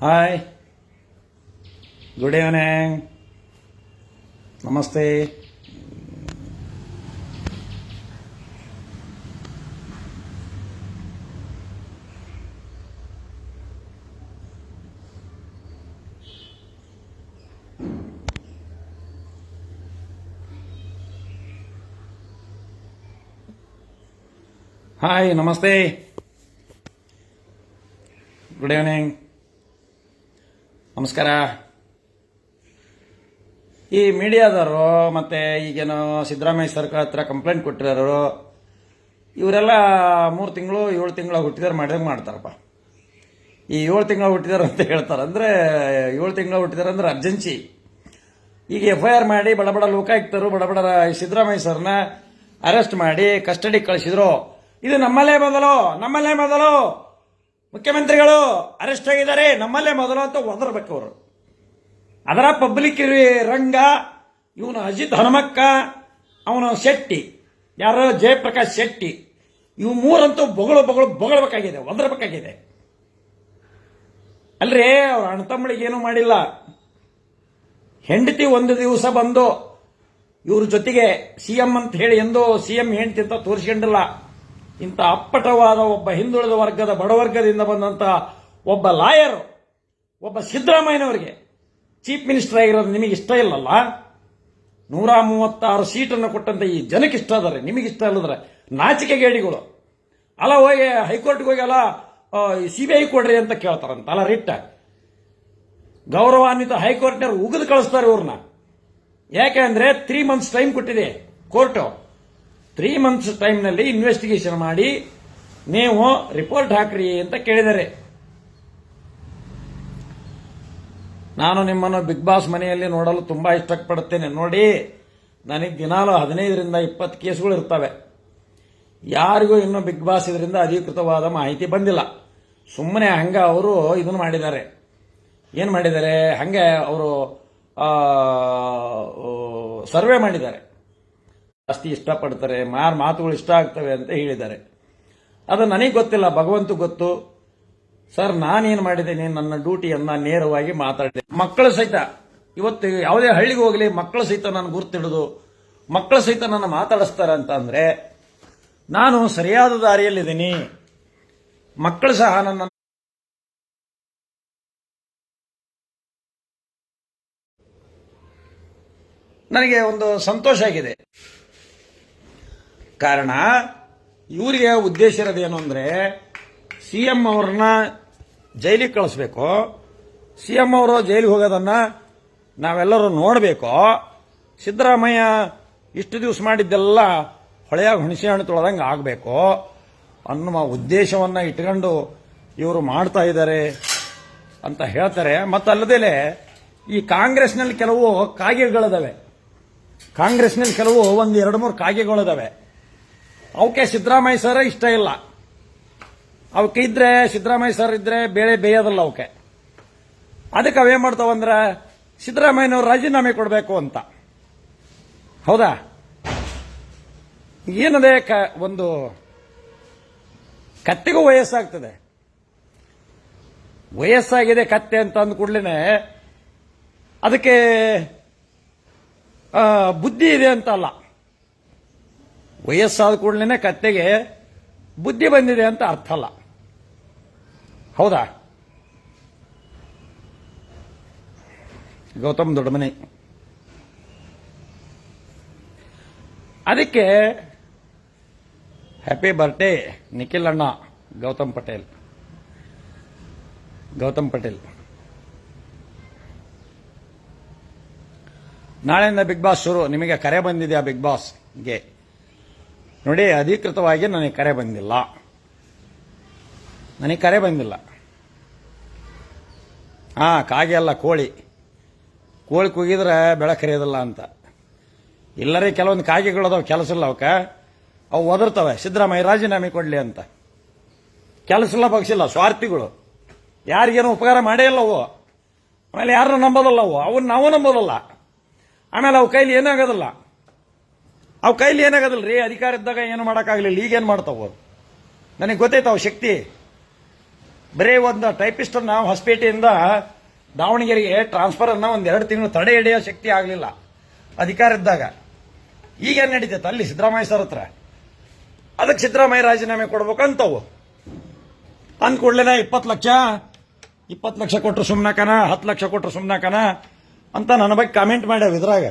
hi good evening namaste hi namaste good evening ನಮಸ್ಕಾರ. ಈ ಮೀಡಿಯಾದವರು ಮತ್ತೆ ಈಗೇನು ಸಿದ್ದರಾಮಯ್ಯ ಸರ್ಕಾರ ಹತ್ರ ಕಂಪ್ಲೇಂಟ್ ಕೊಟ್ಟಿರೋರು, ಇವರೆಲ್ಲ ಮೂರು ತಿಂಗಳು, ಏಳು ತಿಂಗಳು ಹುಟ್ಟಿದಾರೆ ಮಾಡಿದಂಗೆ ಮಾಡ್ತಾರಪ್ಪ. ಈ ಏಳು ತಿಂಗಳು ಹುಟ್ಟಿದಾರೆ ಅಂತ ಹೇಳ್ತಾರೆ. ಅಂದರೆ ಏಳು ತಿಂಗಳು ಹುಟ್ಟಿದಾರೆ ಅಂದರೆ ಅರ್ಜೆನ್ಸಿ ಈಗ ಎಫ್ ಐ ಆರ್ ಮಾಡಿ ಬಡ ಬಡ ಲೋಕಾಯುಕ್ತರು, ಬಡ ಬಡ ಸಿದ್ದರಾಮಯ್ಯ ಸರ್ನ ಅರೆಸ್ಟ್ ಮಾಡಿ ಕಸ್ಟಡಿಗೆ ಕಳಿಸಿದ್ರು. ಇದು ನಮ್ಮಲ್ಲೇ ಮೊದಲು ನಮ್ಮಲ್ಲೇ ಮೊದಲು ಮುಖ್ಯಮಂತ್ರಿಗಳು ಅರೆಸ್ಟ್ ಆಗಿದ್ದಾರೆ, ನಮ್ಮಲ್ಲೇ ಮೊದಲು ಅಂತ ಒದರ್ಬೇಕು ಅವರು. ಅದರ ಪಬ್ಲಿಕ್ ರಂಗ, ಇವನು ಅಜಿತ್ ಹನುಮಕ್ಕ, ಅವನು ಶೆಟ್ಟಿ, ಯಾರೋ ಜಯಪ್ರಕಾಶ್ ಶೆಟ್ಟಿ, ಇವು ಮೂರಂತೂ ಬೊಗಳು ಬೊಗಳು ಬೊಗಳಬೇಕಾಗಿದೆ ಒದರ್ಬೇಕಾಗಿದೆ ಅಲ್ರಿ, ಅವ್ರ ಅಣ್ಣ ತಮ್ಮಳಿಗೆ ಏನೂ ಮಾಡಿಲ್ಲ. ಹೆಂಡತಿ ಒಂದು ದಿವಸ ಬಂದು ಇವ್ರ ಜೊತೆಗೆ ಸಿಎಂ ಅಂತ ಹೇಳಿ ಎಂದೋ ಸಿಎಂ ಹೆಂಡತಿ ಅಂತ ತೋರಿಸ್ಕೊಂಡಿಲ್ಲ. ಇಂಥ ಅಪ್ಪಟವಾದ ಒಬ್ಬ ಹಿಂದುಳಿದ ವರ್ಗದ ಬಡವರ್ಗದಿಂದ ಬಂದಂತಹ ಒಬ್ಬ ಲಾಯರ್, ಒಬ್ಬ ಸಿದ್ದರಾಮಯ್ಯನವರಿಗೆ ಚೀಫ್ ಮಿನಿಸ್ಟರ್ ಆಗಿರೋದು ನಿಮಗೆ ಇಷ್ಟ ಇಲ್ಲಲ್ಲ? ನೂರ ಮೂವತ್ತಾರು ಸೀಟನ್ನು ಕೊಟ್ಟಂತ ಈ ಜನಕ್ಕೆ ಇಷ್ಟ ಆದರೆ, ನಿಮಗೆ ಇಷ್ಟ ಇಲ್ಲದ್ರೆ ನಾಚಿಕೆ ಗೇಡಿಗಳು ಅಲ್ಲ, ಹೋಗಿ ಹೈಕೋರ್ಟ್ಗೆ ಹೋಗಿ ಅಲ್ಲ ಸಿ ಬಿ ಐ ಕೊಡ್ರಿ ಅಂತ ಕೇಳ್ತಾರಂತ. ಅಲ್ಲ ರಿಟ್ಟ ಗೌರವಾನ್ವಿತ ಹೈಕೋರ್ಟ್ನವ್ರು ಉಗಿದು ಕಳಿಸ್ತಾರೆ ಇವ್ರನ್ನ. ಯಾಕೆ ಅಂದರೆ ತ್ರೀ ಮಂತ್ಸ್ ಟೈಮ್ ಕೊಟ್ಟಿದೆ ಕೋರ್ಟು. ತ್ರೀ ಮಂತ್ಸ್ ಟೈಮ್ನಲ್ಲಿ ಇನ್ವೆಸ್ಟಿಗೇಷನ್ ಮಾಡಿ, ನೀವು ರಿಪೋರ್ಟ್ ಹಾಕ್ರಿ ಅಂತ ಕೇಳಿದರೆ. ನಾನು ನಿಮ್ಮನ್ನು ಬಿಗ್ ಬಾಸ್ ಮನೆಯಲ್ಲಿ ನೋಡಲು ತುಂಬಾ ಇಷ್ಟಪಡುತ್ತೇನೆ. ನೋಡಿ, ನನಗೆ ದಿನಾಲು ಹದಿನೈದರಿಂದ ಇಪ್ಪತ್ತು ಕೇಸ್ಗಳು ಇರ್ತವೆ. ಯಾರಿಗೂ ಇನ್ನೂ ಬಿಗ್ ಬಾಸ್ ಇದರಿಂದ ಅಧಿಕೃತವಾದ ಮಾಹಿತಿ ಬಂದಿಲ್ಲ. ಸುಮ್ಮನೆ ಹಂಗ ಅವರು ಇದನ್ನು ಮಾಡಿದ್ದಾರೆ. ಏನು ಮಾಡಿದ್ದಾರೆ? ಹಂಗೆ ಅವರು ಸರ್ವೆ ಮಾಡಿದ್ದಾರೆ. ಜಾಸ್ತಿ ಇಷ್ಟಪಡ್ತಾರೆ, ಮಾರ್ ಮಾತುಗಳು ಇಷ್ಟ ಆಗ್ತವೆ ಅಂತ ಹೇಳಿದ್ದಾರೆ. ಅದು ನನಗೆ ಗೊತ್ತಿಲ್ಲ, ಭಗವಂತ ಗೊತ್ತು. ಸರ್, ನಾನೇನು ಮಾಡಿದ್ದೀನಿ, ನನ್ನ ಡ್ಯೂಟಿಯನ್ನು ನೇರವಾಗಿ ಮಾತಾಡಿದೆ. ಮಕ್ಕಳ ಸಹಿತ, ಇವತ್ತು ಯಾವುದೇ ಹಳ್ಳಿಗೆ ಹೋಗಲಿ, ಮಕ್ಕಳ ಸಹಿತ ನಾನು ಗುರ್ತಿಡೋದು, ಮಕ್ಕಳ ಸಹಿತ ನನ್ನ ಮಾತಾಡಿಸ್ತಾರೆ ಅಂತ ಅಂದ್ರೆ, ನಾನು ಸರಿಯಾದ ದಾರಿಯಲ್ಲಿದ್ದೀನಿ. ಮಕ್ಕಳು ಸಹ ನನ್ನ ನನಗೆ ಒಂದು ಸಂತೋಷ ಆಗಿದೆ. ಕಾರಣ, ಇವರಿಗೆ ಉದ್ದೇಶ ಇರೋದೇನು ಅಂದರೆ, ಸಿ ಎಂ ಅವ್ರನ್ನ ಜೈಲಿಗೆ ಕಳಿಸ್ಬೇಕು. ಸಿ ಎಂ ಅವರು ಜೈಲಿಗೆ ಹೋಗೋದನ್ನು ನಾವೆಲ್ಲರೂ ನೋಡಬೇಕು. ಸಿದ್ದರಾಮಯ್ಯ ಇಷ್ಟು ದಿವಸ ಮಾಡಿದ್ದೆಲ್ಲ ಹೊಳೆಯಾಗ ಹುಣಸೆ ಹಣ್ಣು ತೊಳೆದಂಗೆ ಆಗಬೇಕು. ಅನ್ನುವ ಉದ್ದೇಶವನ್ನು ಇಟ್ಕೊಂಡು ಇವರು ಮಾಡ್ತಾ ಇದ್ದಾರೆ ಅಂತ ಹೇಳ್ತಾರೆ. ಮತ್ತಲ್ಲದೆ ಈ ಕಾಂಗ್ರೆಸ್ನಲ್ಲಿ ಕೆಲವು ಕಾಗೆಗಳಿದಾವೆ. ಕಾಂಗ್ರೆಸ್ನಲ್ಲಿ ಕೆಲವು ಒಂದು ಎರಡು ಮೂರು ಕಾಗೆಗಳಿದಾವೆ. ಅವಕ್ಕೆ ಸಿದ್ದರಾಮಯ್ಯ ಸರ್ ಇಷ್ಟ ಇಲ್ಲ. ಅವಕ್ಕೆ ಇದ್ರೆ, ಸಿದ್ದರಾಮಯ್ಯ ಸರ್ ಇದ್ರೆ ಬೇಳೆ ಬೇಯೋದಲ್ಲ ಅವಕ್ಕೆ. ಅದಕ್ಕೆ ಅವೇನ್ ಮಾಡ್ತಾವಂದ್ರೆ ಸಿದ್ದರಾಮಯ್ಯನವ್ರು ರಾಜೀನಾಮೆ ಕೊಡಬೇಕು ಅಂತ. ಹೌದಾ? ಏನದೇ ಕ, ಒಂದು ಕತ್ತೆಗೂ ವಯಸ್ಸಾಗ್ತದೆ. ವಯಸ್ಸಾಗಿದೆ ಕತ್ತೆ ಅಂತ ಅಂದ ಕೂಡಲೇ ಅದಕ್ಕೆ ಬುದ್ಧಿ ಇದೆ ಅಂತ ಅಲ್ಲ. ವಯಸ್ಸಾದ ಕೂಡಲೇ ಕತ್ತೆಗೆ ಬುದ್ಧಿ ಬಂದಿದೆ ಅಂತ ಅರ್ಥ ಅಲ್ಲ ಹೌದಾ? ಗೌತಮ್ ದೊಡ್ಡಮನೆ ಅದಕ್ಕೆ ಹ್ಯಾಪಿ ಬರ್ಡೇ ನಿಖಿಲ್ ಅಣ್ಣ, ಗೌತಮ್ ಪಟೇಲ್. ಗೌತಮ್ ಪಟೇಲ್. ನಾಳೆಯಿಂದ ಬಿಗ್ ಬಾಸ್ ಶುರು. ನಿಮಗೆ ಕರೆ ಬಂದಿದೆ ಆ ಬಿಗ್ ಬಾಸ್ಗೆ. ನೋಡಿ, ಅಧಿಕೃತವಾಗಿ ನನಗೆ ಕರೆ ಬಂದಿಲ್ಲ. ನನಗೆ ಕರೆ ಬಂದಿಲ್ಲ. ಹಾಂ, ಕಾಗೆ ಅಲ್ಲ, ಕೋಳಿ. ಕೋಳಿ ಕುಗಿದ್ರೆ ಬೆಳೆ ಕರೆಯೋದಿಲ್ಲ ಅಂತ. ಇಲ್ಲರೇ ಕೆಲವೊಂದು ಕಾಗೆಗಳದಾವೆ ಕೆಲಸ ಇಲ್ಲ ಅವಕ್ಕೆ. ಅವು ಒದರ್ತವೆ. ಸಿದ್ದರಾಮಯ್ಯ, ರಾಜೀನಾಮೆ ಕೊಡಲಿ ಅಂತ. ಕೆಲಸ ಇಲ್ಲ ಬಗ್ಸಿಲ್ಲ ಸ್ವಾರ್ಥಿಗಳು. ಯಾರಿಗೇನು ಉಪಕಾರ ಮಾಡೇ ಇಲ್ಲ ಅವು. ಆಮೇಲೆ ಯಾರನ್ನ ನಂಬೋದಲ್ಲ ಅವು. ಅವನ್ನ ನಾವು ನಂಬೋದಲ್ಲ. ಆಮೇಲೆ ಅವು ಕೈಲಿ ಏನಾಗೋದಿಲ್ಲ. ಅವು ಕೈಲಿ ಏನಾಗದಲ್ಲ ರೀ, ಅಧಿಕಾರ ಇದ್ದಾಗ ಏನು ಮಾಡೋಕ್ಕಾಗಲಿಲ್ಲ. ಈಗೇನು ಅವ್ರು? ನನಗೆ ಗೊತ್ತೈತೆ ಅವು ಶಕ್ತಿ. ಬರೀ ಒಂದು ಟೈಪಿಸ್ಟನ್ನು ಹೊಸಪೇಟೆಯಿಂದ ದಾವಣಗೆರೆಗೆ ಟ್ರಾನ್ಸ್ಫರ್ ಅನ್ನ ಒಂದು ಎರಡು ತಿಂಗಳು ತಡೆ ಹಿಡಿಯೋ ಶಕ್ತಿ ಆಗಲಿಲ್ಲ. ಅಧಿಕಾರ ಇದ್ದಾಗ. ಈಗೇನು ನಡೀತೈತೆ? ಅಲ್ಲಿ ಸಿದ್ದರಾಮಯ್ಯ ಸರ್ ಹತ್ರ. ಅದಕ್ಕೆ ಸಿದ್ದರಾಮಯ್ಯ ರಾಜೀನಾಮೆ ಕೊಡ್ಬೇಕು ಅಂತವು. ಅಂದ ಕೂಡಲೇ ಇಪ್ಪತ್ತು ಲಕ್ಷ ಇಪ್ಪತ್ತು ಲಕ್ಷ ಕೊಟ್ಟರು ಸುಮ್ಮನಕನ ಹತ್ತು ಲಕ್ಷ ಕೊಟ್ಟರು ಸುಮ್ಮನಕನ ಅಂತ ನನ್ನ ಬಗ್ಗೆ ಕಾಮೆಂಟ್ ಮಾಡ್ಯಾವ ಇದ್ರಾಗ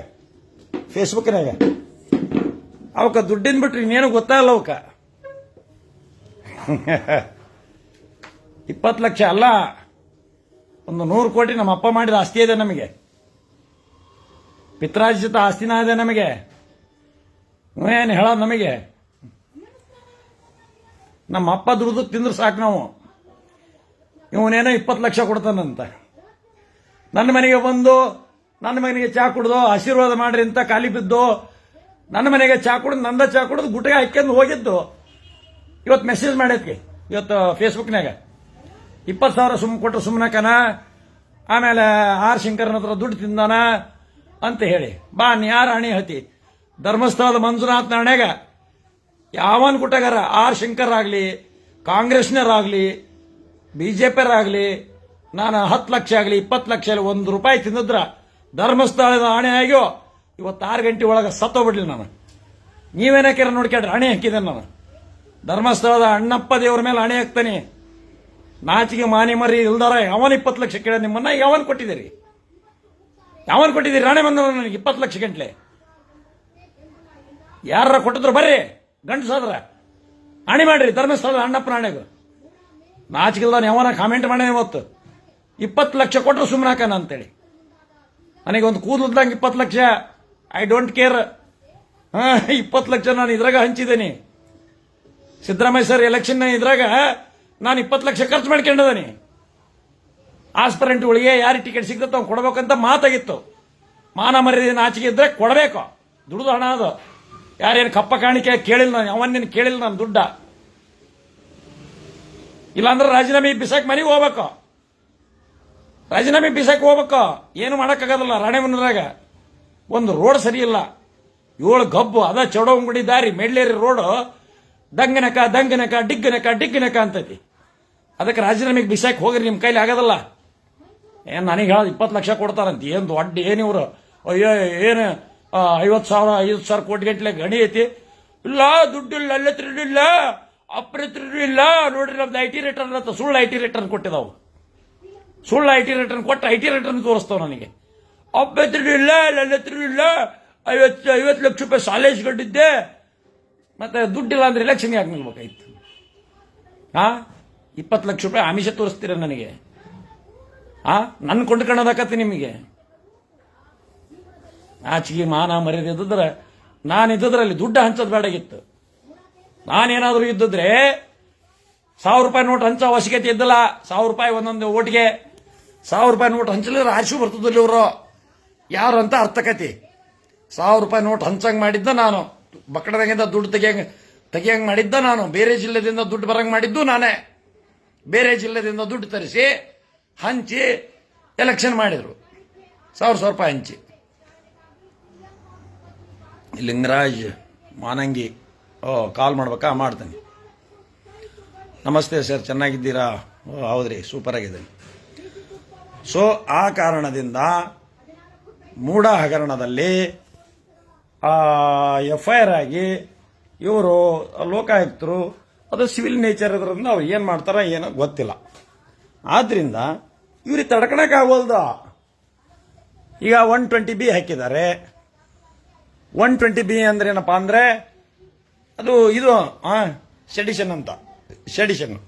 ಫೇಸ್ಬುಕ್ನಾಗ ಅವಕ್ಕ ದುಡ್ಡಿನ ಬಿಟ್ರೆ ಇನ್ನೇನು ಗೊತ್ತಾಗಲ್ಲ ಅವಕ? ಇಪ್ಪತ್ತು ಲಕ್ಷ ಅಲ್ಲ, ಒಂದು ನೂರು ಕೋಟಿ ನಮ್ಮ ಅಪ್ಪ ಮಾಡಿದ ಆಸ್ತಿ ಇದೆ ನಮಗೆ. ಪಿತ್ರಾರ್ಜಿತ ಆಸ್ತಿನ ಇದೆ ನಮಗೆ. ಏನು ಹೇಳ ನಮಗೆ? ನಮ್ಮ ಅಪ್ಪ ದುಡ್ದು ತಿಂದ್ರೆ ಸಾಕು ನಾವು. ಇವನೇನೋ ಇಪ್ಪತ್ತು ಲಕ್ಷ ಕೊಡ್ತಾನಂತ. ನನ್ನ ಮನೆಗೆ ಬಂದು, ನನ್ನ ಮನೆಗೆ ಚಾ ಕುಡ್ದು, ಆಶೀರ್ವಾದ ಮಾಡ್ರಿ ಅಂತ ಖಾಲಿ ಬಿದ್ದು ನನ್ನ ಮನೆಗೆ ಚಾ ಕುಡಿದು, ನಂದ ಚಾ ಕುಡಿದು ಗುಟ್ಟಿಗೆ ಹಾಕ್ಯಂದು ಹೋಗಿದ್ದು. ಇವತ್ತು ಮೆಸೇಜ್ ಮಾಡೈತಿ ಇವತ್ತು ಫೇಸ್ಬುಕ್ನಾಗ ಇಪ್ಪತ್ತು ಸಾವಿರ ಸುಮ್ ಕೊಟ್ಟರು ಸುಮ್ಮನಕನ ಆಮೇಲೆ ಆರ್ ಶಂಕರನ ಹತ್ರ ದುಡ್ಡು ತಿಂದಾನ ಅಂತ ಹೇಳಿ. ಬಾ, ನೀ ಯಾರು ಹಣೆ ಹತಿ ಧರ್ಮಸ್ಥಳದ ಮಂಜುನಾಥ್ ನಾಣ್ಯಾಗ ಯಾವನ್ ಕೊಟ್ಟಾಗಾರ ಆರ್ ಶಂಕರ್ ಆಗಲಿ ಕಾಂಗ್ರೆಸ್ನರಾಗಲಿ, ಬಿಜೆಪಿಯರಾಗಲಿ, ನಾನು ಹತ್ತು ಲಕ್ಷ ಆಗಲಿ, ಇಪ್ಪತ್ತು ಲಕ್ಷ ಆಗಲಿ, ಒಂದು ರೂಪಾಯಿ ತಿಂದಿದ್ರ ಧರ್ಮಸ್ಥಳದ ಆಣೆ ಆಗ್ಯೋ ಇವತ್ತು ಆರು ಗಂಟೆ ಒಳಗೆ ಸತ್ತೋಗ್ಬಿಡ್ಲಿ ನಾನು. ನೀವೇನಕ್ಕಿರ ನೋಡ್ಕೊಂಡ್ರೆ ಅಣೆ ಹಾಕಿದೆ ನಾನು. ಧರ್ಮಸ್ಥಳದ ಅಣ್ಣಪ್ಪ ದೇವ್ರ ಮೇಲೆ ಅಣೆ ಹಾಕ್ತಾನೆ. ನಾಚಿಗೆ ಮಾನಿ ಮರಿ ಇಲ್ದಾರ, ಯಾವನ್ ಇಪ್ಪತ್ತು ಲಕ್ಷ ಕೇಳ ನಿಮ್ಮನ್ನ ಯಾವನ್ ಕೊಟ್ಟಿದ್ದೀರಿ? ಯಾವನ್ ಕೊಟ್ಟಿದ್ದೀರಿ? ರಾಣೆ ಬಂದ ನನಗೆ ಇಪ್ಪತ್ತು ಲಕ್ಷ ಗಂಟ್ಲೆ. ಯಾರ ಕೊಟ್ಟಿದ್ರು ಬರ್ರಿ ಗಂಡಸಾದ್ರ ಹಣೆ ಮಾಡ್ರಿ, ಧರ್ಮಸ್ಥಳದ ಅಣ್ಣಪ್ಪನ ಹಣೆಗೂ. ನಾಚಿಗಿಲ್ದಾನ ಯಾವನ ಕಾಮೆಂಟ್ ಮಾಡ್ಯಾನ ಇವತ್ತು. ಇಪ್ಪತ್ತು ಲಕ್ಷ ಕೊಟ್ಟರು ಸುಮ್ಮನೆ ಹಾಕನ ಅಂತೇಳಿ. ನನಗೆ ಒಂದು ಕೂದಲದಂಗೆ ಇಪ್ಪತ್ತು ಲಕ್ಷ ಐ ಡೋಂಟ್ ಕೇರ್ ಹಾ, ಇಪ್ಪತ್ತು ಲಕ್ಷ ನಾನು ಇದ್ರಾಗ ಹಂಚಿದ್ದೀನಿ. ಸಿದ್ದರಾಮಯ್ಯ ಸರ್ ಎಲೆಕ್ಷನ್ ಇದ್ರಾಗ ನಾನು ಇಪ್ಪತ್ತು ಲಕ್ಷ ಖರ್ಚು ಮಾಡ್ಕೊಂಡಿದ್ದೀನಿ. ಆಸ್ಪರೆಂಟ್ಗಳಿಗೆ ಯಾರಿಗೆ ಟಿಕೆಟ್ ಸಿಗ್ತದೆ ಅವ್ನು ಕೊಡ್ಬೇಕಂತ ಮಾತಾಗಿತ್ತು. ಮಾನ ಮರ್ಯಾದೆ ಆಚೆಗೆ ಇದ್ರೆ ಕೊಡಬೇಕು. ದುಡ್ದು ಹಣ ಅದು. ಯಾರೇನು ಕಪ್ಪ ಕಾಣಿಕೆ ಕೇಳಿಲ್ಲ ನಾನು ಅವನ್ನೇನು ಕೇಳಿಲ್ಲ ನಾನು ದುಡ್ಡ. ಇಲ್ಲಾಂದ್ರೆ ರಾಜೀನಾಮೆ ಬಿಸಾಕ್ ಮನೆಗೆ ಹೋಗ್ಬೇಕು. ರಾಜೀನಾಮೆ ಬಿಸಾಕ್ ಹೋಗ್ಬೇಕು. ಏನು ಮಾಡೋಕ್ಕಾಗೋದಿಲ್ಲ ರಾಣೆಬೆನ್ನೂರಾಗ. ಒಂದು ರೋಡ್ ಸರಿಯಿಲ್ಲ. ಏಳು ಗಬ್ಬು, ಅದ ಚಡೋಂಗುಡಿ ದಾರಿ, ಮೆಡ್ಲೇರಿ ರೋಡು. ದಂಗನಕ ದಂಗನಕ, ಡಿಗ್ಗನಕ ಡಿಗ್ಗನಕ ಅಂತೈತಿ. ಅದಕ್ಕೆ ರಾಜೀನಾಮೆಗೆ ಬಿಸಾಕ್ ಹೋಗ್ರಿ ನಿಮ್ಮ ಕೈಲಿ ಆಗೋದಲ್ಲ. ಏನು ನನಗೆ ಹೇಳೋದು ಇಪ್ಪತ್ತು ಲಕ್ಷ ಕೊಡ್ತಾರಂತ. ಏನು ದೊಡ್ಡ, ಏನು ಇವರು? ಅಯ್ಯೋ, ಏನು? ಐವತ್ತು ಸಾವಿರ ಐವತ್ತು ಸಾವಿರ ಕೋಟಿ ಗಂಟ್ಲೆ ಗಣಿ ಐತಿ. ಇಲ್ಲ, ದುಡ್ಡಿಲ್ಲ ಅಲ್ಲ ಇಲ್ಲ ಅಪ್ರ ಇಲ್ಲ ನೋಡ್ರಿ, ನಮ್ದು ಐ ಟಿ ರಿಟರ್ನ್ ಅಂತ ಸುಳ್ಳು ಐ ಟಿ ರಿಟರ್ನ್ ಕೊಟ್ಟಿದ್ದಾವೆ ಸುಳ್ಳು ಐ ಟಿ ರಿಟರ್ನ್ ಕೊಟ್ಟು ಐ ಟಿ ರಿಟರ್ನ್ ತೋರಿಸ್ತಾವೆ ನನಗೆ. ಇಲ್ಲ ಲಲ್ಲತ್ರ ಇಲ್ಲ ಐವತ್ತು ಐವತ್ತು ಲಕ್ಷ ರೂಪಾಯಿ ಸಾಲ ಇಸ್ಕೊಂಡಿದ್ದೆ. ಮತ್ತೆ ದುಡ್ಡಿಲ್ಲ ಅಂದ್ರೆ ಎಲೆಕ್ಷನ್ ಯಾಕೆ ನಿಲ್ಬೇಕಾಯ್ತು? ಹಾ ಇಪ್ಪತ್ತು ಲಕ್ಷ ರೂಪಾಯಿ ಆಮಿಷ ತೋರಿಸ್ತೀರ ನನಗೆ? ಹಾ ನನ್ನ ಕೊಂಡ್ಕೊಳ್ಳೋದಾಕತ್ತೆ ನಿಮಗೆ? ಆಚಿಗೆ ಮಾನ ಮರ್ಯಾದೆ ಇದ್ದಿದ್ರೆ ನಾನು ಇದ್ದಿದ್ರಲ್ಲಿ ದುಡ್ಡು ಹಂಚೋದು ಬೇಡಾಗಿತ್ತು ನಾನೇನಾದರೂ ಇದ್ದಿದ್ರೆ, ಸಾವಿರ ರೂಪಾಯಿ ನೋಟ್ ಹಂಚೋ ಅವಶ್ಯಕತೆ ಇದ್ದಿಲ್ಲ. ಸಾವಿರ ರೂಪಾಯಿ ಒಂದೊಂದು ಓಟಿಗೆ, ಸಾವಿರ ರೂಪಾಯಿ ನೋಟ್ ಹಂಚಲಿದ್ರೆ ಆಶು ಬರ್ತದಲ್ಲಿ ಇವರು ಯಾರು ಅಂತ ಅರ್ಥಕತಿ ಸಾವಿರ ರೂಪಾಯಿ ನೋಟ್ ಹಂಚಂಗೆ ಮಾಡಿದ್ದ ನಾನು. ಬಕ್ಕಡದಂಗಿಂದ ದುಡ್ಡು ತೆಗಿಯಂಗೆ ತೆಗಿಯಂಗೆ ಮಾಡಿದ್ದ ನಾನು. ಬೇರೆ ಜಿಲ್ಲೆದಿಂದ ದುಡ್ಡು ಬರಂಗ್ ಮಾಡಿದ್ದು ನಾನೇ. ಬೇರೆ ಜಿಲ್ಲೆದಿಂದ ದುಡ್ಡು ತರಿಸಿ, ಹಂಚಿ, ಎಲೆಕ್ಷನ್ ಮಾಡಿದ್ರು. ಸಾವಿರ ಸಾವಿರ ರೂಪಾಯಿ ಹಂಚಿ. ಲಿಂಗರಾಜ್ ಮಾನಂಗಿ, ಓ ಕಾಲ್ ಮಾಡ್ಬೇಕಾ? ಮಾಡ್ತೀನಿ. ನಮಸ್ತೆ ಸರ್, ಚೆನ್ನಾಗಿದ್ದೀರಾ? ಹೌದ್ರಿ ಸೂಪರ್ ಆಗಿದ್ದೀನಿ. ಸೊ ಆ ಕಾರಣದಿಂದ ಮೂಢ ಹಗರಣದಲ್ಲಿ ಎಫ್ ಐ ಆರ್ ಆಗಿ ಇವರು ಲೋಕಾಯುಕ್ತರು, ಅದು ಸಿವಿಲ್ ನೇಚರ್ ಇದ್ರಿಂದ ಅವ್ರು ಏನು ಮಾಡ್ತಾರೆ ಏನೋ ಗೊತ್ತಿಲ್ಲ. ಆದ್ರಿಂದ ಇವ್ರಿಗೆ ತಡ್ಕೊಳಕ್ಕಾಗೋಲ್ದು? ಈಗ ಒನ್ ಟ್ವೆಂಟಿ ಬಿ ಹಾಕಿದ್ದಾರೆ. ಒನ್ ಟ್ವೆಂಟಿ ಬಿ ಅಂದ್ರೆ ಏನಪ್ಪಾ ಅಂದ್ರೆ, ಅದು ಇದು ಸೆಡಿಷನ್ ಅಂತ. Sedition.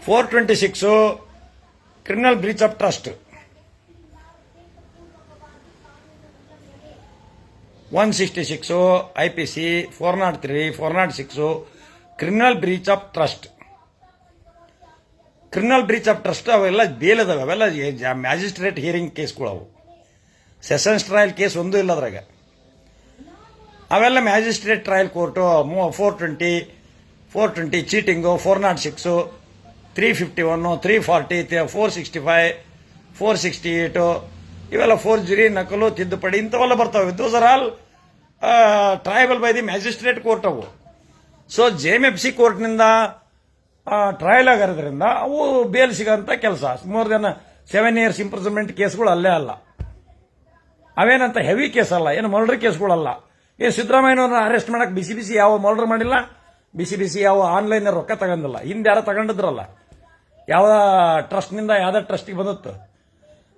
Four twenty six, criminal breach of trust. One sixty six I P C four naught three four naught six criminal breach of trust. Criminal breach of trust ಅವೆಲ್ಲ ಬೇಲದವೆ ಅವೆಲ್ಲ magistrate hearing ಕೇಸ್ಗಳು ಅವು sessions trial case ಒಂದೂ ಇಲ್ಲ ಅದ್ರಾಗ. ಅವೆಲ್ಲ magistrate trial court four twenty four twenty cheating four naught six three fifty one three forty four sixty five four sixty eight ಇವೆಲ್ಲ ಫೋರ್ಜರಿ ನಕಲು, ತಿದ್ದುಪಡಿ ಇಂಥವೆಲ್ಲ ಬರ್ತಾವೆ. Those are all triable by the magistrate court ಅವು. So J M F C ಕೋರ್ಟ್ನಿಂದ trial ಆಗಿರೋದ್ರಿಂದ ಅವು bail ಸಿಗೋಂಥ ಕೆಲಸ. More than seven years imprisonment ಕೇಸ್ಗಳು ಅಲ್ಲೇ ಅಲ್ಲ. ಅವೇನಂತ ಹೆವಿ ಕೇಸ್ ಅಲ್ಲ, ಏನು ಮರ್ಡರ್ ಕೇಸ್ಗಳಲ್ಲ. ಏನು ಸಿದ್ದರಾಮಯ್ಯನವ್ರನ್ನ ಅರೆಸ್ಟ್ ಮಾಡಕ್ ಬಿಸಿ ಬಿಸಿ ಯಾವ ಮರ್ಡರ್ ಮಾಡಿಲ್ಲ, ಬಿಸಿ ಬಿಸಿ ಯಾವ ಆನ್ಲೈನ್ ರೊಕ್ಕ ತಗೊಂಡಿಲ್ಲ. ಹಿಂದೆ ಯಾರೋ ತಗೊಂಡಿದ್ರಲ್ಲ? ಯಾವ ಟ್ರಸ್ಟ್ನಿಂದ ಯಾವುದೇ ಟ್ರಸ್ಟಿಗೆ ಬಂದತ್ತು?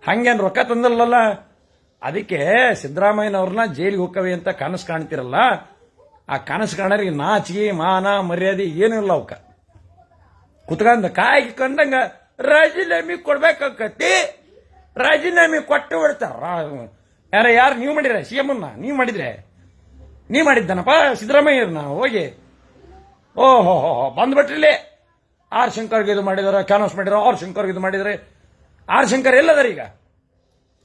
ಹಂಗೇನು ರೊಕ್ಕ ತಂದಿಲ್ಲಲ್ಲ ಅದಕ್ಕೆ ಸಿದ್ದರಾಮಯ್ಯನವ್ರನ್ನ ಜೈಲಿಗೆ ಹೋಕ್ಕವೆ ಅಂತ ಕನಸು ಕಾಣ್ತಿರಲ್ಲ? ಆ ಕನಸು ಕಾಣರಿಗೆ ನಾಚಿಗೆ ಮಾನ, ಮರ್ಯಾದೆ ಏನೂ ಇಲ್ಲ ಅವಕ್ಕ. ಕುತ್ಕೊಂಡ ಕಾಯಿ ಕಂಡಂಗ ರಾಜೀನಾಮೆ ಕೊಡ್ಬೇಕಾಕತಿ ರಾಜೀನಾಮೆ ಕೊಟ್ಟು ಬಿಡ್ತಾರ ಯಾರ ಯಾರು ನೀವು ಮಾಡಿದ್ರೆ? ಸಿ ಎಮ್ನ ನೀವು ಮಾಡಿದ್ರೆ? ನೀವು ಮಾಡಿದ್ದಾನಪ್ಪ ಸಿದ್ದರಾಮಯ್ಯರ್ನ ಹೋಗಿ? ಓಹೋ, ಹೋ ಬಂದ್ಬಿಟ್ರಿಲ್ಲಿ. ಆರ್ ಶಂಕರ್ಗೆ ಇದು ಮಾಡಿದಾರೆ ಕ್ಯಾನ್ವಸ್ ಮಾಡಿದಾರೆ, ಆರ್ ಶಂಕರ್ಗೆ ಇದು ಮಾಡಿದ್ರೆ. ಆರ್ ಶಂಕರ್ ಎಲ್ಲದಾರ ಈಗ?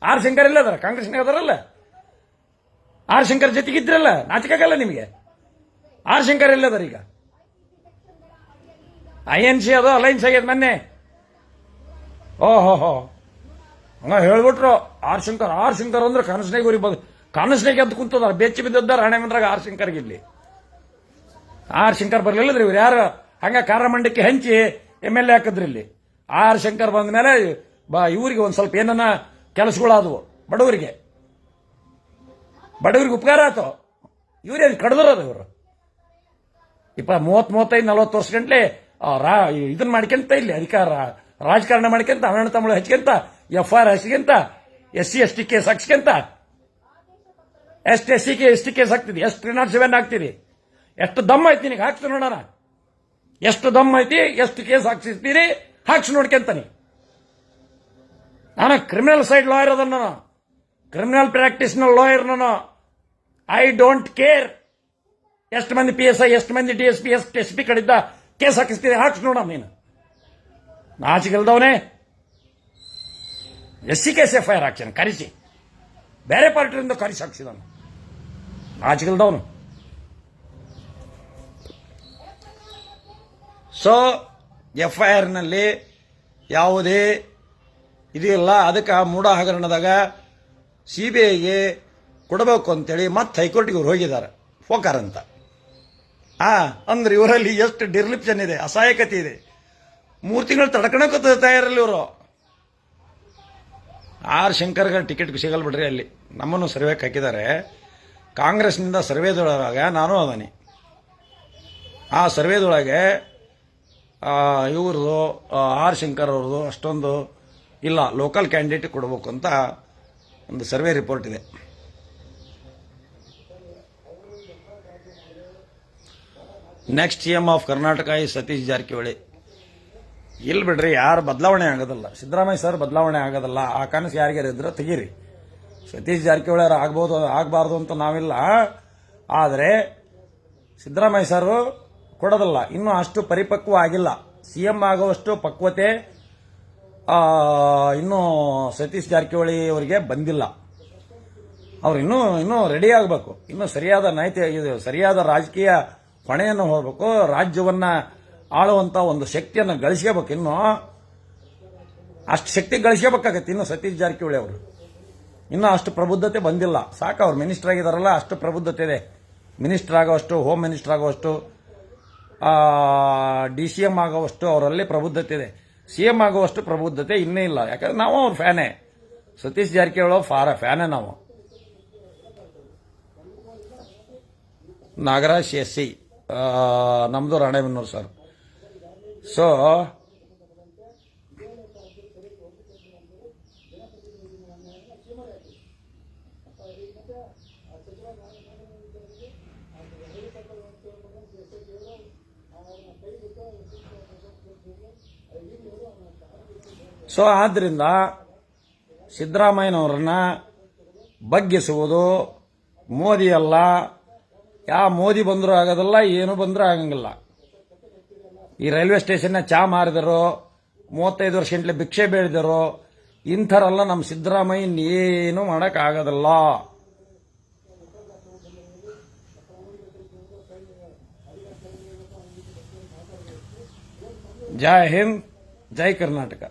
ಆರ್ ಶಂಕರ್ ಎಲ್ಲದಾರ? ಕಾಂಗ್ರೆಸ್ನಾಗ ಅದಾರಲ್ಲ ಆರ್ ಶಂಕರ್ ಜೊತೆಗಿದ್ರಲ್ಲ ನಾಚಿಕಾಗಲ್ಲ ನಿಮಗೆ? ಆರ್ ಶಂಕರ್ ಎಲ್ಲದಾರ ಈಗ? ಐ ಎನ್ ಸಿ ಅದು ಅಲೈನ್ಸ್ ಆಗ್ಯದ ಮೊನ್ನೆ. ಓಹೋ ಹೋ ಹಂಗ ಹೇಳ್ಬಿಟ್ರು, ಆರ್ ಶಂಕರ್ ಆರ್ ಶಂಕರ್ ಅಂದ್ರೆ ಕನಸನಾಗ ಉರಿಬೋದು ಬಂದು ಕನಸನಾಗ ಎದ್ದು ಕುಂತದಾರ, ಬೆಚ್ಚಿ ಬಿದ್ದದ್ದಾರ ಹಣೆ ಮಂದ್ರಾಗ ಆರ್ ಶಂಕರ್ಗೆ ಇಲ್ಲಿ. ಆರ್ ಶಂಕರ್ ಬರ್ಲಿಲ್ಲದ್ರಿ ಇವ್ರು ಯಾರು? ಹಂಗ ಕಾರಮಂಡಕ್ಕೆ ಹಂಚಿ ಎಂ ಎಲ್ ಎ ಹಾಕಿದ್ರಿ ಇಲ್ಲಿ. ಆರ್ ಶಂಕರ್ ಬಂದ ಮೇಲೆ ಬಾ, ಇವರಿಗೆ ಒಂದು ಸ್ವಲ್ಪ ಏನನ್ನ ಕೆಲಸಗಳಾದವು. ಬಡವರಿಗೆ. ಬಡವರಿಗೆ ಉಪಕಾರ ಆತು. ಇವ್ರೇನು ಕಡ್ದಿರೋದು ಇವರು? ಇಪ್ಪ ಮೂವತ್ ಮೂವತ್ತೈದು, ನಲವತ್ತು ವರ್ಷ ಗಂಟ್ಲೆ ರಾ ಇದನ್ನ ಮಾಡ್ಕೊಂತ ಇಲ್ಲಿ ಅಧಿಕಾರ, ರಾಜಕಾರಣ ಮಾಡ್ಕೊಂತ ಅಣ್ಣ ತಮ್ಮಳು ಹಚ್ಕೊಂತ F R ಹಚ್ಕೊಂತ S C S T case ಹಾಕ್ಸ್ಕೊಂತ. ಎಷ್ಟು S C K S T case ಹಾಕ್ತಿದ್ವಿ ಎಷ್ಟು ತ್ರೀ ನಾಟ್ ಸೆವೆನ್ ಹಾಕ್ತೀರಿ ಎಷ್ಟು ದಮ್ ಐತಿ ನಿನಗೆ? ಹಾಕ್ತೀನಿ ನೋಡೋಣ ಎಷ್ಟು ದಮ್ ಐತಿ, ಎಷ್ಟು ಕೇಸ್ ಹಾಕ್ಸಿರ್ತೀರಿ? ಹಾಕ್ಸಿ ನೋಡ್ಕೊಂತಾನೆ. ನಾನು ಕ್ರಿಮಿನಲ್ ಸೈಡ್ ಲಾಯರ್ ಅದನ್ನ ನಾನು. ಕ್ರಿಮಿನಲ್ ಪ್ರಾಕ್ಟೀಸ್ನ ಲಾಯರ್ ನಾನು. ಐ ಡೋಂಟ್ ಕೇರ್ ಎಷ್ಟು ಮಂದಿ ಪಿ ಎಸ್ ಐ ಎಷ್ಟು ಮಂದಿ D S P S S P ಕಡಿದ್ದ case ಹಾಕಿಸ್ತೀನಿ, ಹಾಕ್ಸ್ ನೋಡ ನೀನು. ನಾಚಿಗೆಲ್ದವನೇ S C case F I R ಹಾಕ್ಸಾನೆ ಕರೆಸಿ. ಬೇರೆ ಪಾರ್ಟಿಯಿಂದ ಕರೆಸಿ ಹಾಕ್ಸಿದನು ನಾಚಿಗೆಲ್ದವನು ಸೊ ಎಫ್ ಐ ಆರ್ನಲ್ಲಿ ಯಾವುದೇ ಇದಿಲ್ಲ ಅದಕ್ಕೆ ಮೂಢ ಹಗರಣದಾಗ ಸಿ ಬಿ ಐಗೆ ಕೊಡಬೇಕು ಅಂತೇಳಿ ಮತ್ತೆ ಹೈಕೋರ್ಟ್ಗೆ ಇವ್ರು ಹೋಗಿದ್ದಾರೆ, ಫೋಕಾರ್ ಅಂತ. ಆ, ಅಂದ್ರೆ ಇವರಲ್ಲಿ ಎಷ್ಟು ಡಿರ್ಲಿಪ್ಷನ್ ಇದೆ, ಅಸಹಾಯಕತೆ ಇದೆ. ಮೂರು ತಿಂಗಳು ತಡ್ಕೊಳಕ್ಕೆ ತಯಾರಲ್ಲಿ ಇವರು. ಆರ್ ಶಂಕರ್ಗೆ ಟಿಕೆಟ್ ಸಿಗಲ್ ಬಿಡ್ರಿ ಅಲ್ಲಿ. ನಮ್ಮನ್ನು ಸರ್ವೇಕ್ ಹಾಕಿದ್ದಾರೆ. ಕಾಂಗ್ರೆಸ್ನಿಂದ ಸರ್ವೇದೊಳಗ ನಾನು ಅದಾನೆ ಆ ಸರ್ವೇದೊಳಗೆ ಇವ್ರದ್ದು ಆರ್ ಶಂಕರ್ ಅವ್ರದ್ದು ಅಷ್ಟೊಂದು ಇಲ್ಲ ಲೋಕಲ್ ಕ್ಯಾಂಡಿಡೇಟ್ ಕೊಡಬೇಕು ಅಂತ ಒಂದು ಸರ್ವೆ ರಿಪೋರ್ಟ್ ಇದೆ. Next C M of Karnataka ಈ ಸತೀಶ್ ಜಾರಕಿಹೊಳಿ ಇಲ್ಲಿ ಬಿಡ್ರಿ, ಯಾರು ಬದಲಾವಣೆ ಆಗೋದಿಲ್ಲ. ಸಿದ್ದರಾಮಯ್ಯ ಸರ್ ಬದಲಾವಣೆ ಆಗೋದಿಲ್ಲ. ಆ ಕನಸು ಯಾರಿಗಾರು ಇದ್ರೆ ತೆಗೀರಿ. ಸತೀಶ್ ಜಾರಕಿಹೊಳಿ ಅವ್ರು ಆಗ್ಬೋದು, ಆಗಬಾರ್ದು ಅಂತ ನಾವಿಲ್ಲ. ಆದರೆ ಸಿದ್ದರಾಮಯ್ಯ ಸರ್ ಕೊಡೋದಿಲ್ಲ. ಇನ್ನೂ ಅಷ್ಟು ಪರಿಪಕ್ವ ಆಗಿಲ್ಲ. ಸಿ ಎಂ ಆಗುವಷ್ಟು ಪಕ್ವತೆ ಇನ್ನೂ ಸತೀಶ್ ಜಾರಕಿಹೊಳಿ ಅವರಿಗೆ ಬಂದಿಲ್ಲ. ಅವ್ರು ಇನ್ನೂ ಇನ್ನೂ ರೆಡಿ ಆಗಬೇಕು. ಇನ್ನೂ ಸರಿಯಾದ ನೈತಿ ಇದು ಸರಿಯಾದ ರಾಜಕೀಯ ಹೊಣೆಯನ್ನು ಹೋಗಬೇಕು ರಾಜ್ಯವನ್ನ ಆಳುವಂತ ಒಂದು ಶಕ್ತಿಯನ್ನು ಗಳಿಸ್ಕೋಬೇಕು ಇನ್ನು. ಅಷ್ಟು ಶಕ್ತಿ ಗಳಿಸ್ಕೋಬೇಕಾಗತ್ತೆ ಇನ್ನು ಸತೀಶ್ ಜಾರಕಿಹೊಳಿ ಅವರು. ಇನ್ನೂ ಅಷ್ಟು ಪ್ರಬುದ್ಧತೆ ಬಂದಿಲ್ಲ. ಸಾಕು, ಅವ್ರು ಮಿನಿಸ್ಟರ್ ಆಗಿದಾರಲ್ಲ, ಅಷ್ಟು ಪ್ರಬುದ್ಧತೆ ಇದೆ. ಮಿನಿಸ್ಟರ್ ಆಗುವಷ್ಟು ಹೋಮ್ ಮಿನಿಸ್ಟರ್ ಆಗೋವಷ್ಟು ಡಿ ಸಿ ಎಂ ಆಗೋವಷ್ಟು ಅವರಲ್ಲಿ ಪ್ರಬುದ್ಧತೆ ಇದೆ. ಸಿ ಎಂ ಆಗುವಷ್ಟು ಪ್ರಬುದ್ಧತೆ ಇನ್ನೇ ಇಲ್ಲ. ಯಾಕಂದ್ರೆ ನಾವು ಅವ್ರ ಫ್ಯಾನೇ. ಸತೀಶ್ ಜಾರಕಿಹೊಳಿ ಫಾರ ಫ್ಯಾನೇ ನಾವು. ನಾಗರಾಜ್ ಎಸ್ ಸಿ ನಮ್ಮದು ರಾಣೆಬೆನ್ನೂರು ಸರ್. ಸೊ ಸೊ ಆದ್ದರಿಂದ ಸಿದ್ದರಾಮಯ್ಯನವರನ್ನ ಬಗ್ಗಿಸುವುದು ಮೋದಿ ಅಲ್ಲ. ಯಾವ ಮೋದಿ ಬಂದರೂ ಆಗೋದಿಲ್ಲ, ಏನು ಬಂದರೂ ಆಗಂಗಿಲ್ಲ. ಈ ರೈಲ್ವೆ ಸ್ಟೇಷನ್ನ ಚಾ ಮಾರಿದರು, ಮೂವತ್ತೈದು ವರ್ಷ ಗಂಟ್ಲೆ ಭಿಕ್ಷೆ ಬೇಡಿದರು. ಇಂಥರೆಲ್ಲ ನಮ್ಮ ಸಿದ್ದರಾಮಯ್ಯ ಏನು ಮಾಡೋಕ್ಕಾಗೋದಿಲ್ಲ ಜೈ ಹಿಂದ್, ಜೈ ಕರ್ನಾಟಕ.